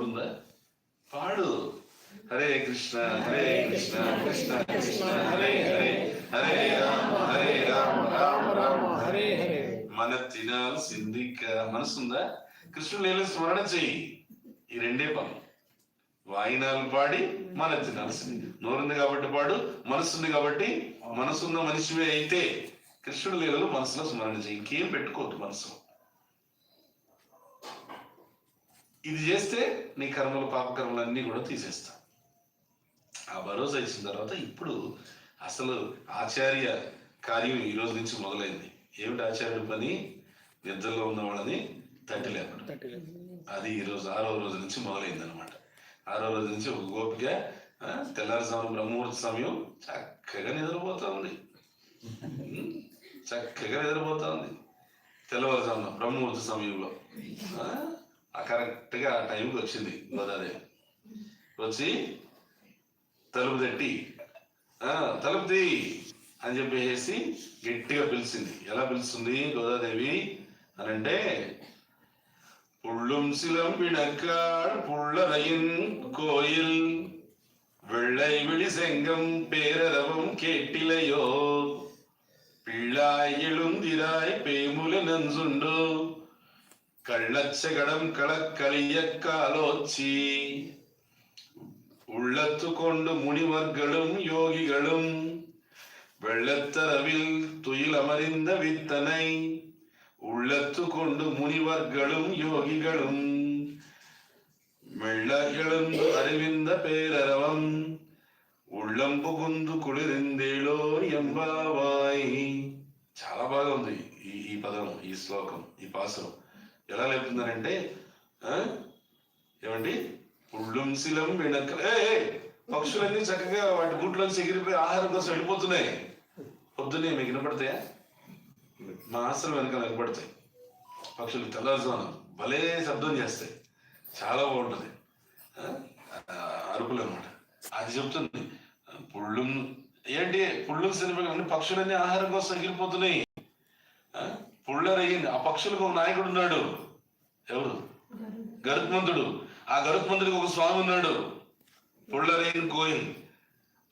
నోరుందా పాడు హరే కృష్ణ హరే కృష్ణ కృష్ణ కృష్ణ హరే హరే హరే రామ హరే రామ రామ రామ హరే హరే మన తినాల్సింది మనసుందా కృష్ణుడు లేని స్మరణ చెయ్యి ఈ రెండే పనులు వాయినాలు పాడి మన తినాల్సింది నోరుంది కాబట్టి పాడు మనసుంది కాబట్టి మనసున్న మనిషివే అయితే కృష్ణుడు లీలలు మనసులో స్మరణ చెయ్యి ఇంకేం పెట్టుకోవద్దు మనసు ఇది చేస్తే నీ కర్మలు పాపకర్మలు అన్నీ కూడా తీసేస్తా. ఆ భరోసా ఇచ్చిన తర్వాత ఇప్పుడు అసలు ఆచార్య కార్యం ఈ రోజు నుంచి మొదలైంది. ఏమిటి ఆచార్యుడి పని? నిద్రలో ఉన్న వాళ్ళని తట్టి లేపడం తట్టలేదు. అది ఈ రోజు ఆరో రోజు నుంచి మొదలైంది అనమాట ఆరో రోజు నుంచి ఒక గోపిక తెల్లారుజాము బ్రహ్మముహూర్త సమయం చక్కగా నిద్రపోతా ఉంది. చక్కగా నిద్రపోతా ఉంది. తెల్లవారుజామున బ్రహ్మముహూర్త సమయంలో. ఆ, ఆ కరెక్ట్ గా ఆ టైంకి వచ్చింది గోదాదేవి వచ్చి తలుపు తట్టి ఆ, తలుపు తీ అని చెప్పేసి గట్టిగా పిలిచింది ఎలా పిలుస్తుంది గోదాదేవి అని అంటే புள்ளும் சிலம்பினக்காள் புள்ளரையின் கோயில் வெள்ளை விழி செங்கம் பேரரவம் கேட்டிலையோ பிள்ளாய் எழுந்திராய் பேமுல கள்ளச்சகடம் களக்கலிய காலோச்சி உள்ளத்து கொண்டு முனிவர்களும் யோகிகளும் வெள்ளத்தரவில் துயில் அமர்ந்த வித்தனை. உள்ளத்து கொண்டு முனிவர்களும் யோகிகளும் மெள்ளகளும் அறிவிந்த பேரரவம். உள்ளம் పుగుందు కుళిరిందేలో ఎంబావాయి చాలా బాగా ఉంది ఈ ఈ పదం ఈ శ్లోకం ఎలా లేపుతున్నారంటే ఏమండి? పుళ్ళుం శిలం వెనక ఏ, పక్షులన్నీ చక్కగా వాటి గుట్లోంచి ఎగిరిపోయి ఆహారం కోసం వెళ్ళిపోతున్నాయి. పొద్దున్నే మీకు వినపడతాయా? మా ఆశ్రమం వెనకాల వినపడతాయి. పక్షులు తెల్లారుజామున భలే శబ్దం చేస్తాయి. చాలా బాగుంటుంది. అరుపులు అనమాట అది చెప్తుంది. పుళ్ళు ఏంటి? పుళ్ళు సినిమా అన్ని పక్షులన్నీ ఆహారం కోసం ఎగిరిపోతున్నాయి. పుళ్ళరయ్యింది ఆ పక్షులకు ఒక నాయకుడు ఉన్నాడు. ఎవరు? గరుత్మంతుడు. ఆ గరుత్మంతుడికి ఒక స్వామి ఉన్నాడు. పుళ్ళరైన కోయిన్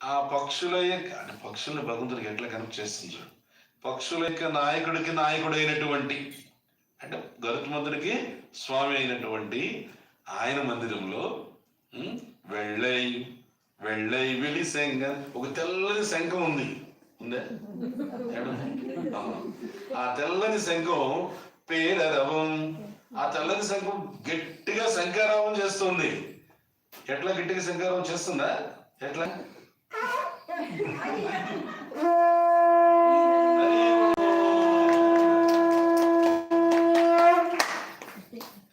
ఆ పక్షుల యొక్క అంటే పక్షుల్ని భగవంతుడికి ఎట్లా కనెక్ట్ చేస్తుంది పక్షుల యొక్క నాయకుడికి నాయకుడైనటువంటి అంటే గరుత్మంతుడికి స్వామి అయినటువంటి ఆయన మందిరంలో వెళ్ళై వెళ్ళై వెలి శంఖ ఒక తెల్లని శంఖం ఉంది. ఉందా ఆ. తెల్లని శంఖం పేరరవం ఆ తెల్లని శంఖం గట్టిగా శంకారావం చేస్తుంది. ఎట్లా గట్టిగా శంకారావం చేస్తుందా? ఎట్లా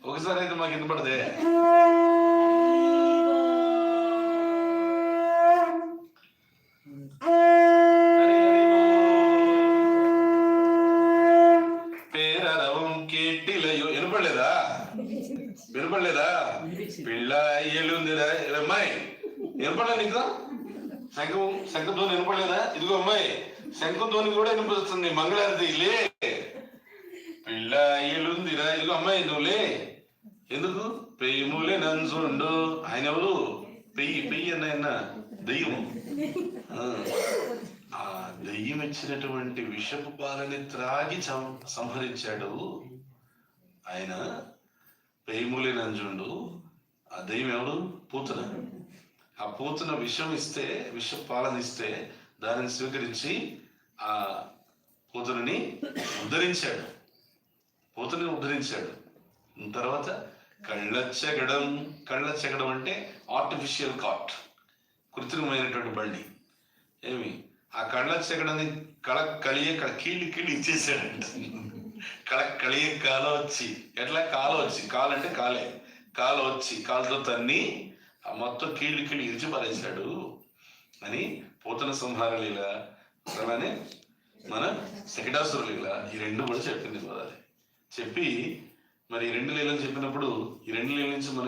ఒకసారి అయితే మాకు వినపడదే పేరరవం కేటిలయో వినపడలేదా వినపడలేదా? పిల్ల ఎల్లుందిరా అమ్మాయి వినపడలే నీకు? శంఖం శంఖంతో వినపడలేదా? ఇదిగో అమ్మాయి శంఖంతో కూడా వినిపిస్తుంది మంగళారతి లే. పిల్ల ఎల్లుందిరా ఇదిగో అమ్మాయి నువ్వు లే. ఎందుకు? పెయ్యములే నంజుండు ఆయన ఎవరు? పెయ్యి పెయ్యి అన్న ఆయన. దయ్యం ఆ, దయ్యం ఇచ్చినటువంటి విషపు పాలని త్రాగి సం- సంహరించాడు. ఆయన పెయ్యములే నంజుండు. ఆ దెయ్యం ఎవరు పూతన. ఆ పూతన విషం ఇస్తే విష పాలన ఇస్తే దానిని స్వీకరించి ఆ పూతనని ఉద్ధరించాడు. పూతని ఉద్ధరించాడు. తర్వాత కళ్ళచ్చగడం కళ్ళచ్చగడం అంటే ఆర్టిఫిషియల్ కాట్ కృత్రిమమైనటువంటి బండి ఏమి? ఆ కళ్ళచ్చగడని కళ కలియ క- కీళ్ళు కీళ్ళు ఇచ్చేసాడంట కళ కలియ వచ్చి ఎట్లా? కాల వచ్చి కాలు. అంటే కాలే కాలు వచ్చి కాలుతో తన్ని ఆ మొత్తం కీళ్ళు కీళ్ళు ఇరిచి పారేశాడు. అని పోతన సంహార లీల. అలానే మన శకటాసుర లీల. ఈ రెండు కూడా చెప్పింది గోదావరి చెప్పి మరి ఈ రెండు లీలలు చెప్పినప్పుడు ఈ రెండు లీల నుంచి మనకు